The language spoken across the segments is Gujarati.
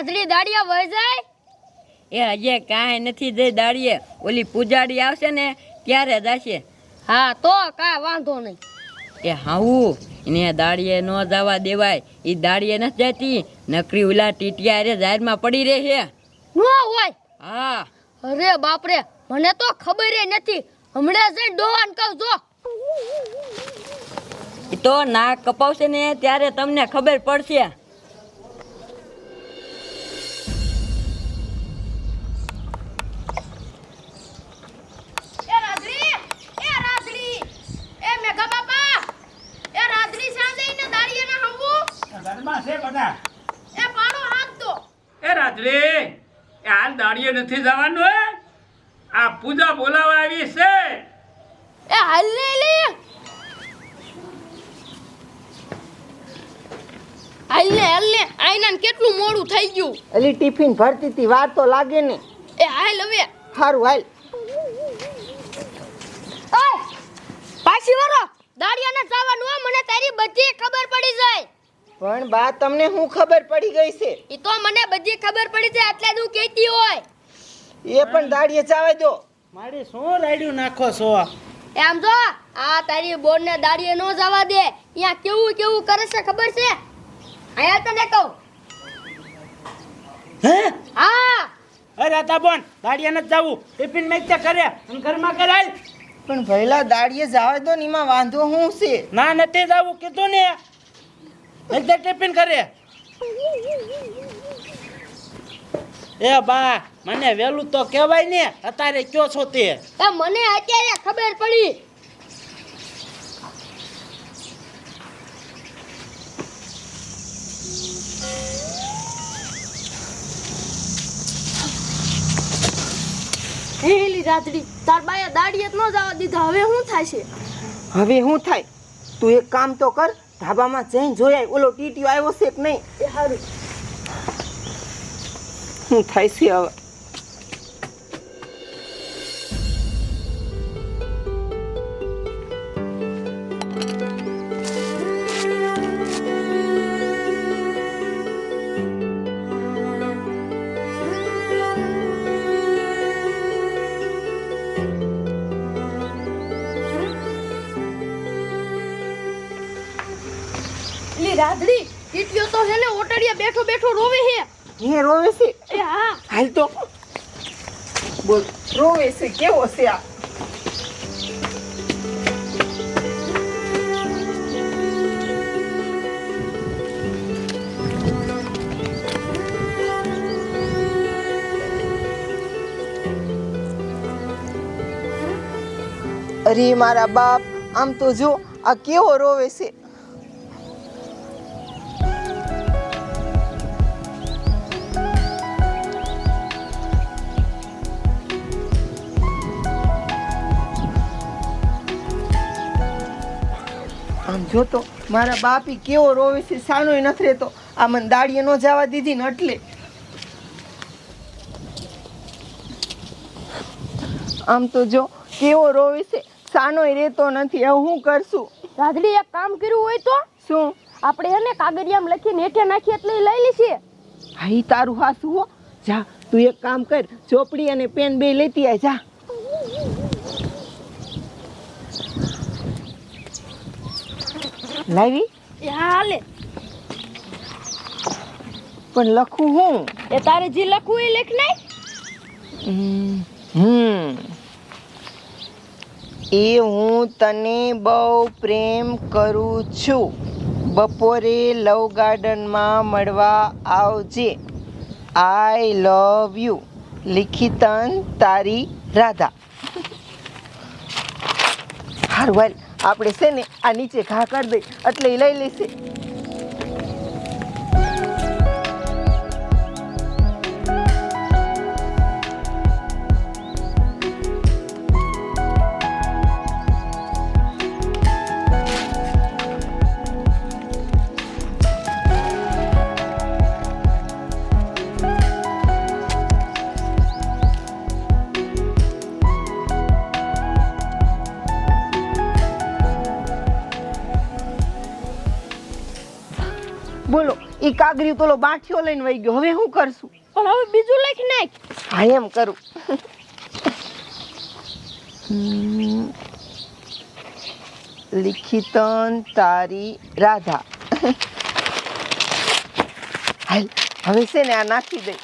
રાધડી દાડિયા વહી જાય? એ હજે કાંઈ નથી જઈ દાડીએ ઓલી પૂજાડી આવશે ને ત્યારે જશે હા તો કાંઈ વાંધો નહીં. એ હાવું એને દાડીએ ન જવા દેવાય. એ દાડીએ નથી જતી. નકરી ઓલા ટીટિયા રે જાહેરમાં પડી રહે છે. ન હોય? હા. અરે બાપરે મને તો ખબર નથી. હમણાં જઈને ડોવાન કહું જો. તો નાક કપાવશે ને ત્યારે તમને ખબર પડશે. હાલ નથી જવાનું હે? આ પૂજા બોલાવા આવી છે. એ હાલ લે લે. હાલ આઈના કેટલું મોડું થઈ ગયું. અલી ટિફિન ભરતી હતી વાર તો લાગે ને. એ હાલ હવે. સારું હાલ. ઓય પાછી વરો. દાડિયાને જવાનું હોય મને તારી બધી ખબર પડી જાય. પણ બા તમને હું ખબર પડી ગઈ છે? ઈ તો મને બધી ખબર પડી જાય એટલે જ હું કહેતી હોય. એ પણ દાડીએ ચાવા દો. મારી શું રાડ્યું નાખો છો એમ જો આ તારી બોર્ડ ને દાડીએ નો જવા દે. અહીંયા કેવું કેવું કરે છે ખબર છે? આયા તને કહું. હે? હા. અરે તા બોન દાડીએ ન જાવું. ટિફિન મેકતે કરે અને ઘરમાં કરાય. પણ પહેલા દાડીએ જવા દો નીમાં વાંધો હું છે? ના નથી જાવું. કીધું ને. મેકતે ટિફિન કરે એ બા મને વેલું તો કહેવાય ને અત્યારે કયો છો તે? મને અત્યારે ખબર પડી. હેલી રાતડી તાર બાયા દાડીએ ન જવા દીધા. હવે શું થશે? હવે શું થાય? તું એક કામ તો કર ધાબામાં જઈને જોઈ આય ઓલો ટીટીઓ આવ્યો છે કે નહીં? એ હારું. શું થાય છે હવે. રાધડી ટીટીઓ તો હેને ઓટડિયા બેઠો બેઠો રોવે હે હે રોવે છે. હા હાલ તો બોલ રોવે છે કેવો છે આ અરે મારા બાપ આમ તો જો આ કેવો રોવે છે જો તો મારા બાપી કેવો રોવે છે સાનોય નથી રહેતો. આ મને દાડીએ ન જવા દીધી ને એટલે. આમ તો જો કેવો રોવે છે સાનોય રહેતો નથી. હવે હું કરશું? રાધડી એક કામ કર્યું હોય તો? શું? આપણે એને કાગળિયામાં લખીને હેઠે નાખીએ એટલે લઈ લેશે. હા એ તારું હાસું હો. જા તું એક કામ કર ચોપડી અને પેન બે લેતી આય જા. લાવી? હાલે. પણ લખું હું? એ તારે જે લખવું એ લેખ નાખ હમ, એ હું તને બહુ પ્રેમ કરું છું. બપોરે લવ ગાર્ડનમાં મળવા આવજે. આઈ લવ યુ લિખિતન તારી રાધા. હારું. આપણે છે ને આ નીચે ઘા કરી દઈ એટલે એ લઈ લેશે કાગરી પેલો બાઠિયો લઈને વહી ગયો. હવે શું કરશું? પણ હવે બીજું લખી નાખ. હા એમ કરું. લિખિતન તારી રાધા. હાલ હવે છે ને આ નાખી દઈ.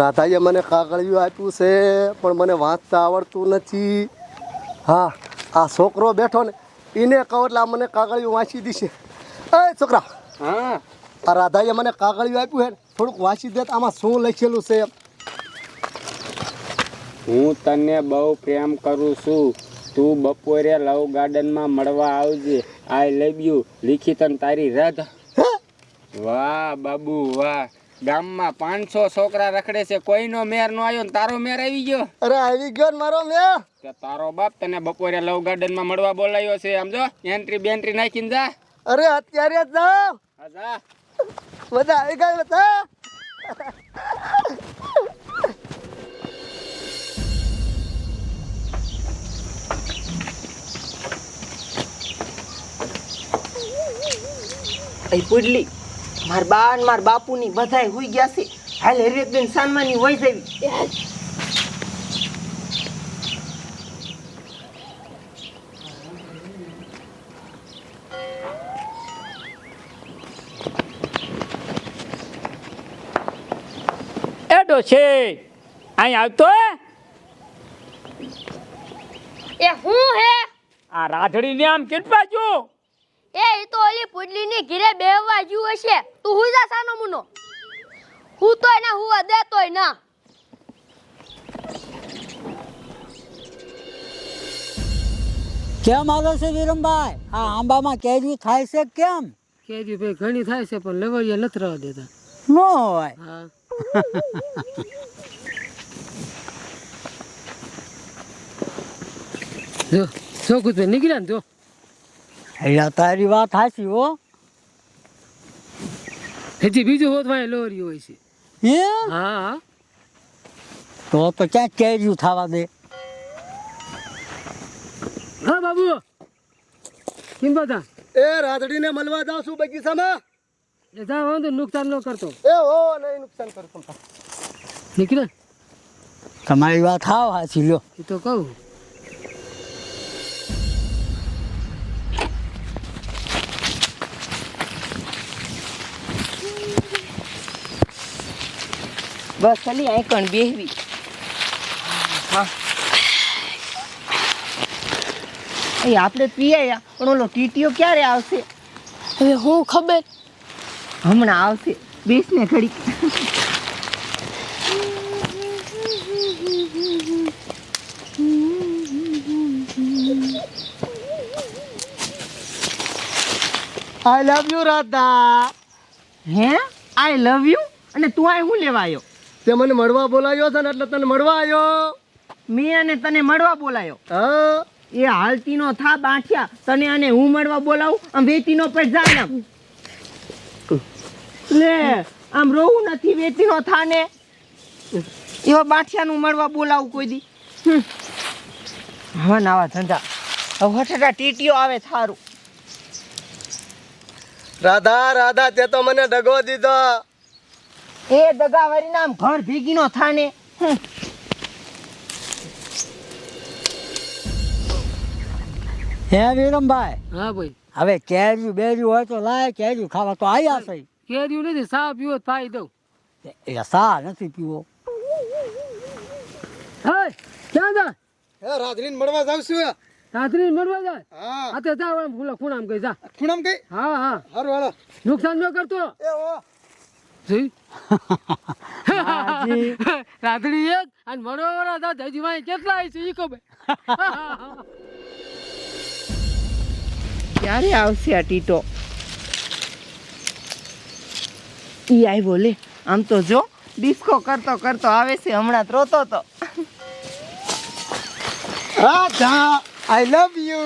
રાધાએ મને કાગળિયું આપ્યું છે પણ મને વાંચતા આવડતું નથી. હા આ છોકરો બેઠો ને એને કહો એટલે મને કાગળિયું વાંચી દીશે. એ છોકરા હા. આ રાધાએ મને કાગળિયું આપ્યું હે થોડુંક વાંચી દે આમાં શું લખેલું છે હું તને બહુ પ્રેમ કરું છું. તું બપોરે લવ ગાર્ડનમાં મળવા આવજે. આઈ લવ યુ લિખિતન તારી રાધા વાહ બાબુ વાહ. ગામમાં પાંચસો છોકરા રખડે છે કોઈનો મેર નો આવ્યો ને તારો મેર આવી ગયો? અરે આવી ગયો ને મારો મેર? કે તારો બાપ તને બપોરે લવ ગાર્ડનમાં મળવા બોલાયો છે સમજો એન્ટ્રી બેન્ટ્રી નાખીને જા. અરે અત્યારે જ જાઓ જા. બધા આવી ગયા બધા અહીં પુડલી માર બા ને માર બાપુની બધાય હુઈ ગયા છે. હાલ હરેક બેન સાનમાની વહી જવી એડો છે. અહીં આવતો હે? એ હું હે? આ રાધડીને આમ કેટલા જો ઓલી પુડલીની ઘીરે બેહવા જ્યું હશે. તું હું જા સાનો મુનો. હું તોય ના હું દે તોય ના. કેમ આવે છે વિરમભાઈ? આ આંબામાં કેરી થાય છે કેમ? કેરી ભાઈ ઘણી થાય છે પણ લેવડિયા નથી રહેવા દેતા. નો હોય. હા. જો ચોખું ભાઈ નીકળ્યા ને જો. એટલે તારી વાત હાચી હો. હજી બીજું હોત ભાઈ લોરી હોય છે. હે? હા. તો તો ક્યાં કેર્યું થવા દે. હા બાબુ. કેમ બધા? એ રાધડીને મળવા જાવ છું બગીચામાં. એ જા વાંધો નુકસાન ન કરતો. એ હો નહીં નુકસાન કરતો. નીકળે. તમારી વાત હાવ હાચી લ્યો. એ તો કહું. બસ ખાલી કણ બેહવી. હા. એ આપણે પીયા પણ ઓલો ટીટીઓ ક્યારે આવશે? હવે હું ખબર? હમણાં આવશે. બેસ ને ઘડીક. આઈ લવ યુ રાધા હે? આઈ લવ યુ અને તું આ હું લેવા આવ્યો? તે મને મળવા બોલાયો છે ને એટલે તને મળવા આવ્યો મેં અને તને મળવા બોલાયો. હા. એ હાલતીનો થા બાંઠ્યા. તને અને હું મળવા બોલાવું આમ વેતીનો પર જાય આમ લે આમ રોવું નથી વેતીનો થા ને એવા બાઠિયાનું મળવા બોલાવું કોઈ દી. હવે નાવા ધંધા. હવે હઠેટા ટીટીઓ આવે થારું. રાધા રાધા તે તો મને ડગો દીધો. એ દગાવારી નામ ઘર ભેગીનો થાને. હે વિરમભાઈ? હા ભાઈ. હવે કેરી બેરી હોય તો લાય કેરી ખાવા તો આયા છે. કેરીયું નથી સા પીવો થાય દઉં. એ સા નથી પીવો. હે ક્યાં જા? હે રાધરીન મળવા જાવ છું રાત્રિ મળવા જાય? હા. આ તો જા ફૂલા ખૂણામ ગઈ જા. ખૂણામ કઈ હા હા. હારું હાલો. નુકસાન ન કરતો? એ હો. જી હાજી. એક અને મનોવરા હજી ભાઈ કેટલા છે ઈ ખબર? ક્યારે આવશે આ ટીટો? ઈ આવ્યો લે આમ તો જો ડિસ્કો કરતો કરતો આવે છે હમણાં ત્રોતો તો. Radha I love you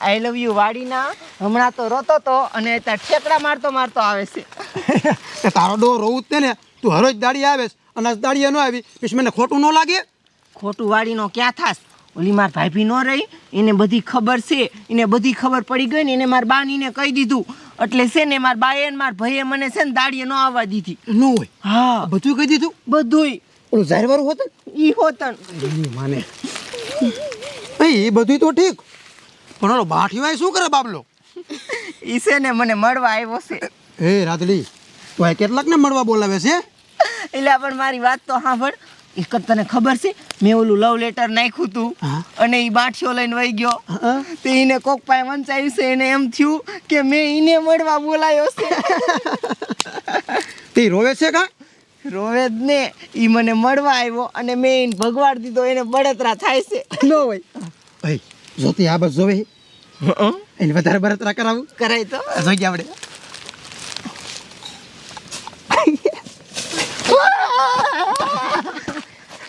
I love you વાડીના. હમણાં તો રોતો તો અને ત્યાં ઠેકડા મારતો મારતો આવે છે. તારો ડો રોવું જ તે ને તું હરોજ દાડી આવેશ અને દાડીએ ન આવી પછી મને ખોટું ન લાગે? ખોટું વાડીનો ક્યાં થાસ ઓલી માર ભાભી ન રહી એને બધી ખબર છે એને બધી ખબર પડી ગઈ ને એને માર બાનીને કહી દીધું. એટલે છે ને માર બાએ ને માર ભાઈએ મને છે ને દાડીએ ન આવવા દીધી. ન હોય? હા. બધું કહી દીધું? બધુંય. ઓલું ઝારવાળું હોત ઈ હોતન માને. એ બધું તો ઠીક. પણ ઓલો બાઠીવાય શું કરે બાબલો? ઈ છે ને મને મળવા આવ્યો છે. એ રાધડી તું કેટલાક ને મળવા બોલાવે છે? એટલે પણ મારી વાત તો સાંભળ. એક જ તને ખબર છે? મેં ઓલું લવ લેટર નાખ્યું તું અને એ બાઠિયો લઈને વહી ગયો. તે એને કોક પાસે વંચાયું છે એને એમ થયું કે મેં એને મળવા બોલાયો છે. તે રોવે છે કા? રોવે જ ને. એ મને મળવા આવ્યો અને મેં એને ભગવાડ દીધો એને બળતરા થાય છે. ન હોય. ભાઈ જોતી આ બસ જોવે. એને વધારે બરતરા કરાવું. કરાય તો. જોઈ ગયા આપણે.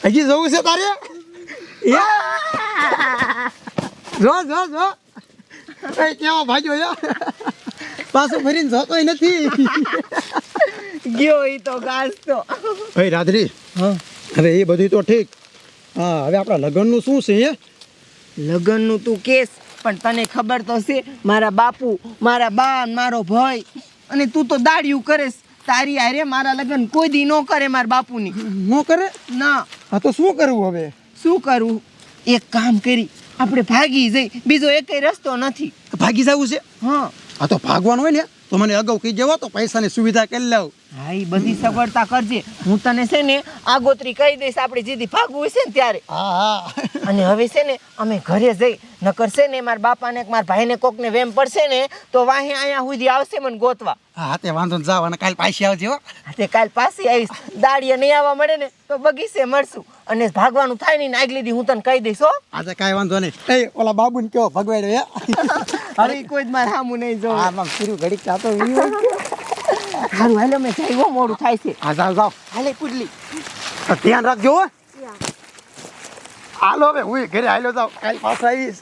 હજી જવું છે તારે? જો જો જો. એ કેવો ભાગ્યો યા પાછો ફરીને જોતો નથી. ગયો એ તો ઘાસ તો. ભાઈ રાધરી હવે એ બધું તો ઠીક. હા હવે આપણા લગ્નનું શું છે હે? લગ્નનું તું કેસ. પણ તને ખબર તો છે મારા બાપુ મારા બા મારો ભાઈ અને તું તો દાડિયું કરેસ. તારી આરે મારા લગ્ન કોઈ દી ન કરે મારા બાપુની. ન કરે? ના. હા તો શું કરવું હવે? શું કરવું એક કામ કરી આપણે ભાગી જઈ. બીજો એકેય રસ્તો નથી. ભાગી જવું છે? હા. આ તો ભાગવાનું હોય ને. તો મને અગાઉ કહી જવો તો પૈસાની સુવિધા કરી લઉં હા એ બધી સગવડતા કરજે. હું તને છે ને આગોતરી કહી દઈશ આપણે જીધી ભાગવું હશે ને ત્યારે. હા હા. અને હવે છે ને અમે ઘરે જઈ નકર છે ને મારા બાપાને મારા ભાઈને કોકને વેમ પડશે ને તો વાહે અહીંયા સુધી આવશે મને ગોતવા. હા તે વાંધો જાવ અને કાલ પાછી આવજો હા, તે કાલ પાછી આવીશ. દાડીએ નહીં આવવા મળે ને તો બગીચે મળશું. અને ભાગવાનું થાય નહીં ને આગલી દી હું તને કહી દઈશ હો. આજે કાંઈ વાંધો નહીં. એ ઓલા બાબુને કહો ભગવાડ્યો ઈ કોઈ જ મારા સામું નહીં જો આ માં ફીરું ઘડીક ચાતો ઈ સારું હાલો મેં જાય મોડું થાય છે. હા જાવ જાવ હાલે પુડલી તો ધ્યાન રાખજો હો. હાલો હવે હું ઘરે હાલ્યો જાવ કાલ પાછો આવીશ.